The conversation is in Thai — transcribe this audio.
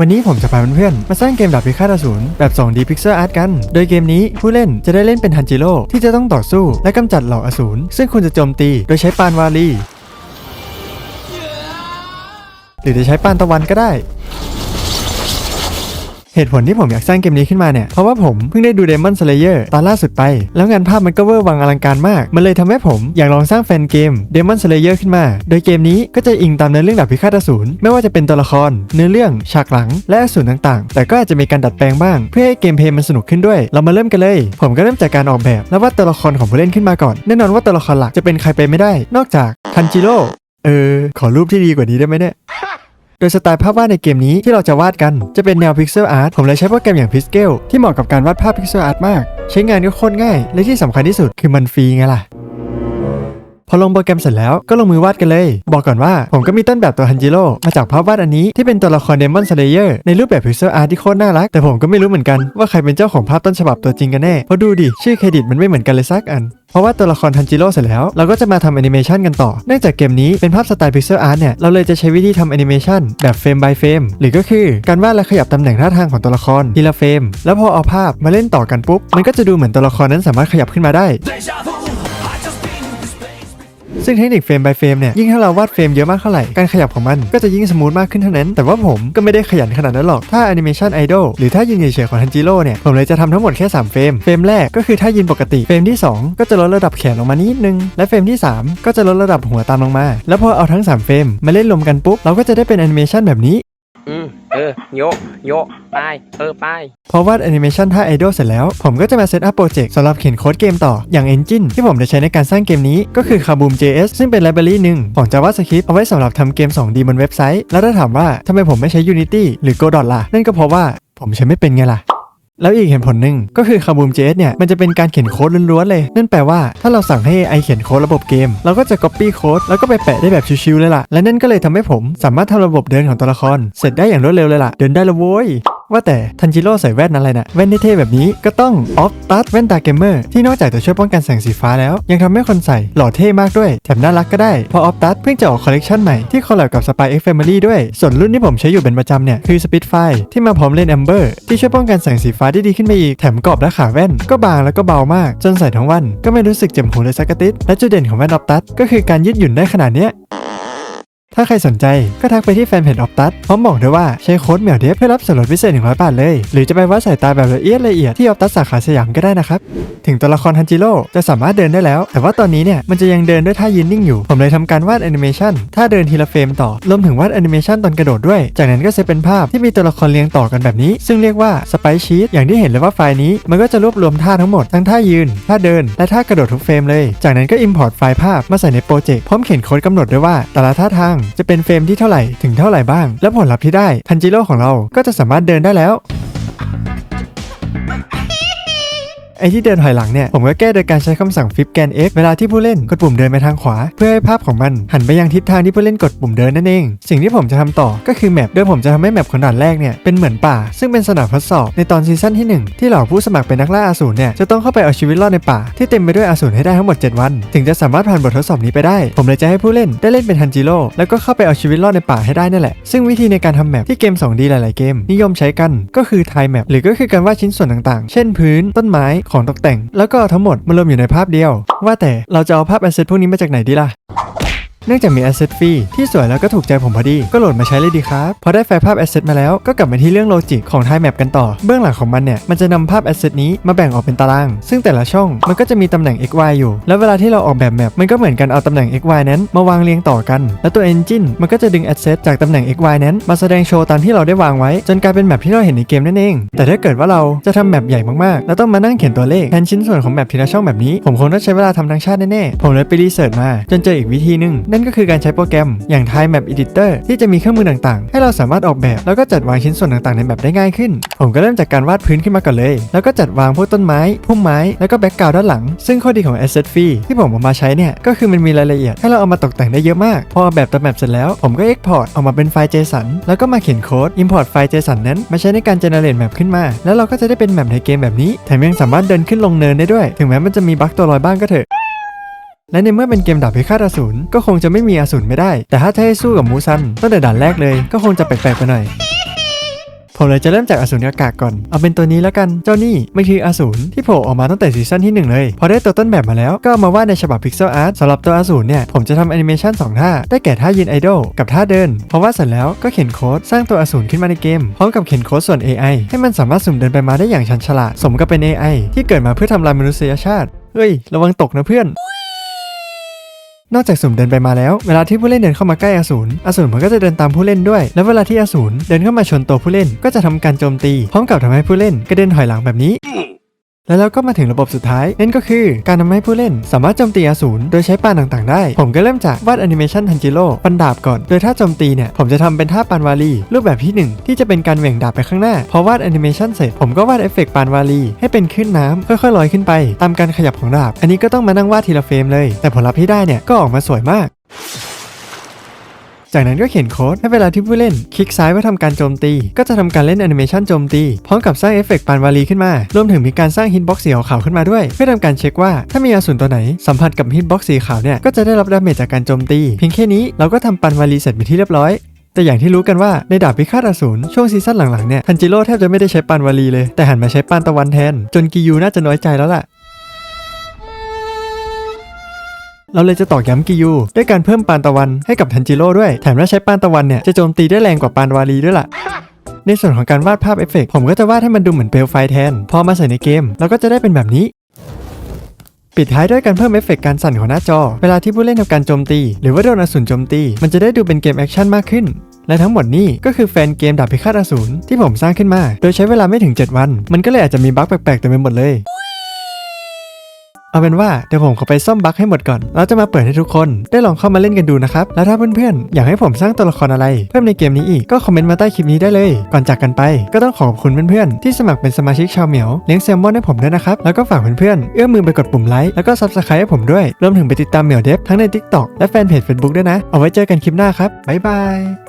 วันนี้ผมจะพาเพื่อนๆ มาสร้างเกมดาบพิฆาตอสูรแบบ 2D Pixel Art กัน โดยเกมนี้ผู้เล่นจะได้เล่นเป็นฮันจิโร่ที่จะต้องต่อสู้และกำจัดเหล่าอสูรซึ่งคุณจะโจมตีโดยใช้ปานวาลี หรือจะใช้ปานตะวันก็ได้ เหตุผลที่ผมอยากสร้างเกมนี้ขึ้นมาเนี่ย เพราะว่าผมเพิ่งได้ดู Demon Slayer ตอนล่าสุดไป แล้วงานภาพมันก็เวอร์วังอลังการมาก มันเลยทำให้ผมอยากลองสร้างแฟนเกม Demon Slayer ขึ้นมา โดยเกมนี้ก็จะอิงตามเนื้อเรื่องดาบพิฆาตอสูรไม่ว่าจะเป็นตัวละคร เนื้อเรื่อง ฉากหลัง และอสูรต่างๆ แต่ก็อาจจะมีการดัดแปลงบ้าง เพื่อให้เกมเพลย์มันสนุกขึ้นด้วย เรามาเริ่มกันเลย ผมก็เริ่มจากการออกแบบ และวาดตัวละครของผู้เล่นขึ้นมาก่อน แน่นอนว่าตัวละครหลักจะเป็นใครไปไม่ได้ นอกจากทันจิโร่เออ ขอรูปที่ดีกว่านี้ได้ไหมเนี่ย ดยสไตล์ภาพวาดในเกมนี้ที่เราจะวาดกันจะเป็นแนวพิกเซลอาร์ตผมเลยใช้โปรแกรมอย่าง Pixel ที่เหมาะกับการวาดภาพพิกเซลอาร์ตมาก ใช้งานก็โคตรง่าย และที่สำคัญที่สุดคือมันฟรีไงล่ะ พอลงโปรแกรมเสร็จแล้วก็ลงมือวาดกันเลย บอกก่อนว่าผมก็มีต้นแบบตัวฮันจิโร่มาจากภาพวาดอันนี้ที่เป็นตัวละครเดมอนสเลเยอร์ในรูปแบบพิกเซลอาร์ตที่โคตรน่ารัก แต่ผมก็ไม่รู้เหมือนกันว่าใครเป็นเจ้าของภาพต้นฉบับตัวจริงกันแน่เพราะดูดิชื่อเครดิตมันไม่เหมือนกันเลยสักอันเพราะว่าตัวละครทันจิโร่เสร็จแล้ว เราก็จะมาทำแอนิเมชันกันต่อ เนื่องจากเกมนี้เป็นภาพสไตล์พิกเซลอาร์ตเนี่ย เราเลยจะใช้วิธีทำแอนิเมชันแบบเฟรม by เฟรมหรือก็คือการวาดและขยับตำแหน่งท่าทางของตัวละครทีละเฟรมแล้วพอเอาภาพมาเล่นต่อกันปุ๊บมันก็จะดูเหมือนตัวละครนั้นสามารถขยับขึ้นมาได้ ซึ่งเทคนิคเฟรม by เฟรมเนี่ยยิ่งถ้าเราวาดเฟรมเยอะมากเท่าไหร่ การขยับของมันก็จะยิ่งสมูทมากขึ้นเท่านั้น แต่ว่าผมก็ไม่ได้ขยันขนาดนั้นหรอก ถ้าแอนิเมชันไอดอลหรือถ้ายืนเฉยๆของทันจิโร่เนี่ย ผมเลยจะทำทั้งหมดแค่ 3 เฟรม เฟรมแรกก็คือถ้ายืนปกติ เฟรมที่ 2 ก็จะลดระดับแขนลงมานิดนึง และเฟรมที่ 3 ก็จะลดระดับหัวตามลงมา แล้วพอเอาทั้ง 3 เฟรมมาเล่นรวมกันปุ๊บเราก็จะได้เป็นแอนิเมชันแบบนี้ เออ โยโยไป เออ ไป พอวาดแอนิเมชันท่าไอดอลเสร็จแล้ว ผมก็จะมาเซตอัพโปรเจกต์สำหรับเขียนโค้ดเกมต่ออย่าง Engine ที่ผมจะใช้ในการสร้างเกมนี้ก็คือ Kaboom JS ซึ่งเป็นไลบรารีหนึ่งของ JavaScript เอาไว้สำหรับทำเกม 2D บนเว็บไซต์ แล้วถ้าถามว่าทำไมผมไม่ใช้ Unity หรือ Godot ล่ะ นั่นก็เพราะว่าผมใช้ไม่เป็นไงล่ะ แล้วอีกเหตุผลหนึ่งก็คือคาบูมเจสเนี่ยมันจะเป็นการเขียนโค้ดล้วนๆเลย นั่นแปลว่าถ้าเราสั่งให้ AI เขียนโค้ดระบบเกม เราก็จะ copy โค้ดแล้วก็ไปแปะได้แบบชิวๆเลยล่ะ และนั่นก็เลยทำให้ผมสามารถทำระบบเดินของตัวละคร เสร็จได้อย่างรวดเร็วเลยล่ะ เดินได้ละโว้ย ว่าแต่ทันจิโร่ใส่แว่นอะไรนะแว่นเท่ๆแบบนี้ก็ต้องออฟตัดแว่นตาเกมเมอร์ที่นอกจากจะช่วยป้องกันแสงสีฟ้าแล้ว ยังทำให้คนใส่หล่อเท่มากด้วย แถมน่ารักก็ได้เพราะออฟตัดเพิ่งจะออกคอลเลกชันใหม่ที่คอลแลบกับ Spy X Family ด้วย ส่วนรุ่นที่ผมใช้อยู่เป็นประจำเนี่ยคือ Spitfire ที่มาพร้อมเลนส์ Amber ที่ช่วยป้องกันแสงสีฟ้าได้ดีขึ้นไปอีกแถมกรอบและขาแว่นก็บางแล้วก็เบามาก จนใส่ทั้งวันก็ไม่รู้สึกเจ็บหูเลยสักกระติดและจุดเด่นของแว่นออฟตัดก็คือการยืดหยุ่นได้ขนาดเนี้ย ถ้าใครสนใจก็ทักไปที่แฟนเพจออฟตัสพร้อมบอกด้วยว่าใช้โค้ดเหมียวเดฟเพื่อรับส่วนลดพิเศษ 100 บาทเลย หรือจะไปวัดสายตาแบบละเอียดละเอียดที่ออฟตัสสาขาสยามก็ได้นะครับ ถึงตัวละครฮันจิโร่จะสามารถเดินได้แล้ว แต่ว่าตอนนี้เนี่ยมันจะยังเดินด้วยท่ายืนนิ่งอยู่ ผมเลยทำการวาดแอนิเมชันท่าเดินทีละเฟรมต่อ รวมถึงวาดแอนิเมชันตอนกระโดดด้วย จากนั้นก็เซตเป็นภาพที่มีตัวละครเรียงต่อกันแบบนี้ ซึ่งเรียกว่าสไปชีตอย่างที่เห็นเลยว่าไฟล์นี้ มันก็จะรวบรวมท่าทั้งหมดทั้งท่ายืนท่าเดินและท่ากระโดดทุกเฟรมเลย จากนั้นก็ import ไฟล์ภาพมาใส่ในโปรเจกต์พร้อมเขียนโค้ดกำหนดด้วยว่าแต่ละท่าทางจะเป็นเฟรมที่เท่าไหร่ถึงเท่าไหร่บ้าง และผลลัพธ์ที่ได้ทันจิโร่ของเราก็จะสามารถเดินได้แล้ว อที่เดินถอยหลังเนี่ยผมก็แก้โดยการใช้คำสั่ง flip scan x เวลาที่ผู้เล่นกดปุ่มเดินไปทางขวา เพื่อให้ภาพของมันหันไปยังทิศทางที่ผู้เล่นกดปุ่มเดินนั่นเอง สิ่งที่ผมจะทำต่อก็คือแมปโดยผมจะทำให้แมปของด่านแรกเนี่ยเป็นเหมือนป่า ซึ่งเป็นสนามทดสอบในตอนซีซั่นที่ 1 ที่เหล่าผู้สมัครเป็นนักล่าอาสูรเนี่ยจะต้องเข้าไปเอาชีวิตรอดในป่า ที่เต็มไปด้วยอาสูรให้ได้ทั้งหมด 7 วัน ถึงจะสามารถผ่านบททดสอบนี้ไปได้ ผมเลยจะให้ผู้เล่นได้เล่นเป็นฮันจิโร่แล้วก็เข้าไปเอาชีวิตรอดในป่าให้ได้นั่นแหละซึ่งวิธีในการทำแมปที่เกม 2D หลาย ๆ เกม นิยมใช้กันก็คือไทม์แมปหรือก็คือการวาดชิ้นส่วนต่าง ๆ เช่นพื้นต้นไม้ของตกแต่ง แล้วก็ทั้งหมดมารวมอยู่ในภาพเดียว ว่าแต่เราจะเอาภาพแอสเซทพวกนี้มาจากไหนดีล่ะ เนื่องจากมี Asset ฟรีที่สวยแล้วก็ถูกใจผมพอดี ก็โหลดมาใช้เลยดีครับ พอได้ไฟล์ภาพ Asset มาแล้วก็กลับมาที่เรื่องโลจิกของ Time Map กันต่อ เบื้องหลังของมันเนี่ย มันจะนำภาพ Asset นี้มาแบ่งออกเป็นตาราง ซึ่งแต่ละช่องมันก็จะมีตำแหน่ง x y อยู่ แล้วเวลาที่เราออกแบบแมปมันก็เหมือนกันเอาตำแหน่ง x y นั้นมาวางเรียงต่อกัน แล้วตัว Engine มันก็จะดึง Asset จากตำแหน่ง x y นั้น มาแสดงโชว์ตามที่เราได้วางไว้ จนกลายเป็นแมปที่เราเห็นในเกมนั่นเอง แต่ถ้าเกิดว่าเราจะทำแมปใหญ่มากๆแล้วต้องมานั่งเขียนตัวเลขแทนชิ้นส่วนของแมปทีละช่องแบบนี้ ผมคงต้องใช้เวลาทำทั้งชาติแน่ๆผมเลยไปรีเสิร์ชมาจนเจออีกวิธีนึงนั่นก็คือการใช้โปรแกรมอย่าง Time Map Editor ที่จะมีเครื่องมือต่างๆ ให้เราสามารถออกแบบ แล้วก็จัดวางชิ้นส่วนต่างๆ ในแมปได้ง่ายขึ้น ผมก็เริ่มจากการวาดพื้นขึ้นมาก่อนเลย แล้วก็จัดวางพวกต้นไม้พุ่มไม้แล้วก็แบ็กกราวด์ด้านหลัง ซึ่งข้อดีของ Asset Free ที่ผมเอามาใช้เนี่ยก็คือมันมีรายละเอียดให้เราเอามาตกแต่งได้เยอะมาก พอแบบตัวแมปเสร็จแล้วผมก็ Export ออกมาเป็นไฟล์ JSON แล้วก็มาเขียนโค้ด Import ไฟล์ JSON นั้นมาใช้ในการ generate แมปขึ้นมา แล้วเราก็จะได้เป็นแมปในเกมแบบนี้แถมยังสามารถเดินขึ้นลงเนินได้ด้วย ถึงแม้มันจะมีบั๊กตัวลอยบ้างก็เถอะ และในเมื่อเป็นเกมดาบพิฆาตอสูรก็คงจะไม่มีอสูรไม่ได้ แต่ถ้าจะให้สู้กับมูซันตั้งแต่ด่านแรกเลยก็คงจะแปลกๆไปหน่อยผมเลยจะเริ่มจากอสูรอากาศก่อน เอาเป็นตัวนี้แล้วกัน เจ้านี่ไม่คืออสูรที่โผล่ออกมาตั้งแต่ซีซั่นที่ 1 เลย พอได้ตัวต้นแบบมาแล้วก็ามาวาดในฉบับพิกเซลอาร์ตสำหรับตัวอสูรเนี่ย ผมจะทำแอนิเมชัน2ท่า ได้แก่ท่ายืนไอดอลกับท่าเดิน พอว่าเสร็จแล้วก็เขียนโค้ดสร้างตัวอสูรขึ้นมาในเกม พร้อมกับเขียนโค้ดส่วน AI ให้มันสามารถสุ่มเดินไปมาได้อย่างชันฉลาด สมกับเป็น AI ที่เกิดมาเพื่อทำลายมนุษยชาติเฮ้ย ระวังตกนะเพื่อน นอกจากสุ่มเดินไปมาแล้ว เวลาที่ผู้เล่นเดินเข้ามาใกล้อสูรอสูรมันก็จะเดินตามผู้เล่นด้วย แล้วเวลาที่อสูรเดินเข้ามาชนตัวผู้เล่นก็จะทำการโจมตี พร้อมกับทำให้ผู้เล่นกระเด็นถอยหลังแบบนี้ แล้วเราก็มาถึงระบบสุดท้าย นั่นก็คือการทำให้ผู้เล่น สามารถโจมตีอสูรโดยใช้ปานต่างๆได้ ผมก็เริ่มจากวาดแอนิเมชันทันจิโร่ปันดาบก่อน โดยถ้าโจมตีเนี่ย ผมจะทำเป็นท่าปานวาลี รูปแบบที่หนึ่งที่จะเป็นการเหวี่ยงดาบไปข้างหน้า พอวาดแอนิเมชันเสร็จ ผมก็วาดเอฟเฟกต์ปานวาลีให้เป็นขึ้นน้ำค่อยๆลอยขึ้นไป ตามการขยับของดาบ อันนี้ก็ต้องมานั่งวาดทีละเฟรมเลย แต่ผลลัพธ์ที่ได้เนี่ยก็ออกมาสวยมาก จากนั้นก็เขียนโค้ดให้เวลาที่ผู้เล่น คลิกซ้ายเพื่อทำการโจมตี ก็จะทำการเล่นแอนิเมชันโจมตี พร้อมกับสร้างเอฟเฟกต์ปานวาลีขึ้นมา รวมถึงมีการสร้างฮิตบ็อกซ์สีขาวขึ้นมาด้วย เพื่อทำการเช็คว่าถ้ามีอสูรตัวไหนสัมผัสกับฮิตบ็อกซ์สีขาวเนี่ยก็จะได้รับดาเมจจากการโจมตีเพียงแค่นี้เราก็ทำปานวาลีเสร็จเป็นที่เรียบร้อยแต่อย่างที่รู้กันว่าในดาบพิฆาตอสูรช่วงซีซั่นหลังๆเนี่ยทันจิโร่แทบจะไม่ได้ใช้ปานวาลีเลยแต่หันมาใช้ปานตะวันแทน จนกิยูน่าจะน้อยใจแล้วล่ะ เราเลยจะตอกย้ำกิยูด้วยการเพิ่มปานตะวันให้กับทันจิโร่ด้วย แถมถ้าใช้ปานตะวันเนี่ยจะโจมตีได้แรงกว่าปานวาลีด้วยล่ะในส่วนของการวาดภาพเอฟเฟกต์ผมก็จะวาดให้มันดูเหมือนเปลวไฟแทน พอมาใส่ในเกมเราก็จะได้เป็นแบบนี้ ปิดท้ายด้วยการเพิ่มเอฟเฟกต์การสั่นของหน้าจอ เวลาที่ผู้เล่นทำการโจมตี หรือว่าโดนอสูรโจมตี มันจะได้ดูเป็นเกมแอคชั่นมากขึ้น และทั้งหมดนี้ก็คือแฟนเกมดาบพิฆาตอสูรที่ผมสร้างขึ้นมา โดยใช้เวลาไม่ถึง 7 วัน มันก็เลยอาจจะมีบั๊กแปลกๆเต็มไปหมดเลย เอาเป็นว่าเดี๋ยวผมขอไปซ่อมบั๊กให้หมดก่อน แล้วจะมาเปิดให้ทุกคนได้ลองเข้ามาเล่นกันดูนะครับ แล้วถ้าเพื่อนๆ อยากให้ผมสร้างตัวละครอะไร เพิ่มในเกมนี้อีกก็คอมเมนต์มาใต้คลิปนี้ได้เลย ก่อนจากกันไป ก็ต้องขอบคุณเพื่อนๆ ที่สมัครเป็นสมาชิกชาวเหมียวเลี้ยงแซลมอนให้ผมด้วยนะครับ แล้วก็ฝากเพื่อนๆ เอื้อมมือไปกดปุ่มไลค์แล้วก็ซับสไครต์ให้ผมด้วย รวมถึงไปติดตามเหมียวเดฟทั้งใน TikTok และแฟนเพจ Facebook ด้วยนะ เอาไว้เจอกันคลิปหน้าครับบ๊ายบาย